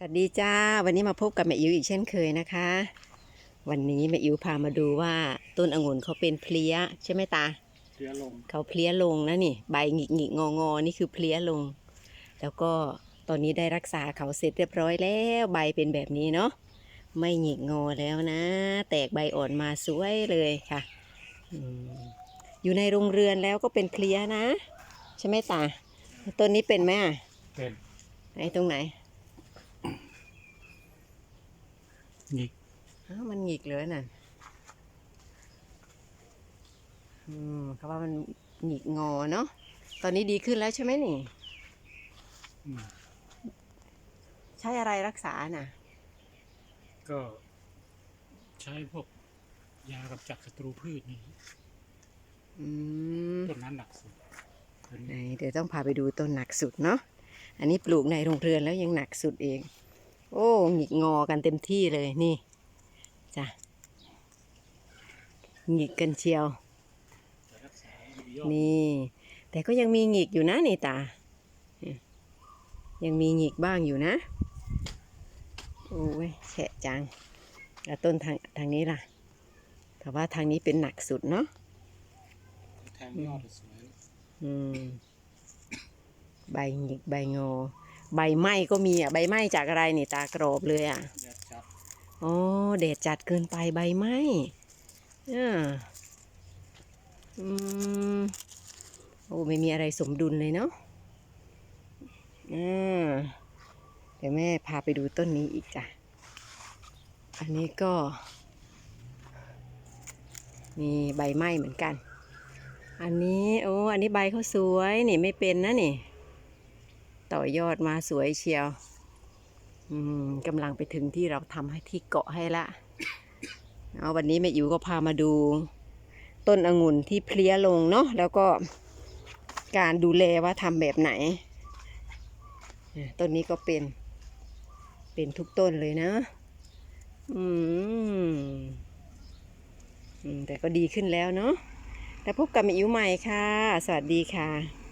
สวัสดีจ้า วันนี้มาพบกับแม่อิ๋วอีกเช่นเคยนะคะ วันนี้แม่อิ๋วพามาดูว่าต้นองุ่นเขาเป็นเพลี้ยใช่ไหมตาเชื้อลงเขาเพลี้ยลงนะนี่ ใบหงิกหงิกงองอนี่คือเพลี้ยลง แล้วก็ตอนนี้ได้รักษาเขาเสร็จเรียบร้อยแล้วใบเป็นแบบนี้เนาะไม่หงิกงอแล้วนะ แตกใบอ่อนมาสวยเลยค่ะอืมอยู่ในโรงเรือนแล้วก็เป็นเพลี้ยนะ ใช่ไหมตาต้นนี้เป็นไหมอะเป็นไหนตรงไหน หงิกอ้าวมันหงิกเลยน่ะอืมเขาว่ามันหงิกงอเนาะตอนนี้ดีขึ้นแล้วใช่ไหมนี่อืมใช้อะไรรักษาน่ะ ก็ใช้พวกยากำจัดศัตรูพืชนี่อืมต้นนั้นหนักสุดตัวไหนนี้เดี๋ยวต้องพาไปดูต้นหนักสุดเนาะอันนี้ปลูกในโรงเรือนแล้วยังหนักสุดเอง โอ้หงิกงอกันเต็มที่เลยนี่จ้ะหงิกกันเชียวจะรักษาอยู่ยอดนี่ แต่ก็ยังมีหงิกอยู่นะนี่ตาเนี่ยยังมีหงิกบ้างอยู่นะ โอ้ยแฉะจังแล้วต้นทางทางนี้ล่ะ แต่ว่าทางนี้เป็นหนักสุดเนาะแทงยอดสวยอืม ใบหงิกใบงอ ใบไหม้ก็มีอะใบไหม้จากอะไรนี่ตากรอบเลยอะแดดจัดอ๋อแดดจัดเกินไปใบไหม้อ่าอืมโอ้ไม่มีอะไรสมดุลเลยเนาะอ่าเดี๋ยวแม่พาไปดูต้นนี้อีกจ้ะ อันนี้ก็ มีใบไหม้เหมือนกัน อันนี้โอ้อันนี้ใบเขาสวยนี่ไม่เป็นนะนี่ ต่อยอดมาสวยเชียวอืมกำลังไปถึงที่เราทำให้ที่เกาะให้ละเอาวันนี้แม่อิ๋วก็พามาดู ต้นองุ่นที่เพลี้ยลงเนาะแล้วก็การดูแลว่าทำแบบไหนต้นนี้ก็เป็น เป็นทุกต้นเลยนะ อืมอืมแต่ก็ดีขึ้นแล้วเนาะแล้วพบกับแม่อิ๋วใหม่ค่ะ สวัสดีค่ะ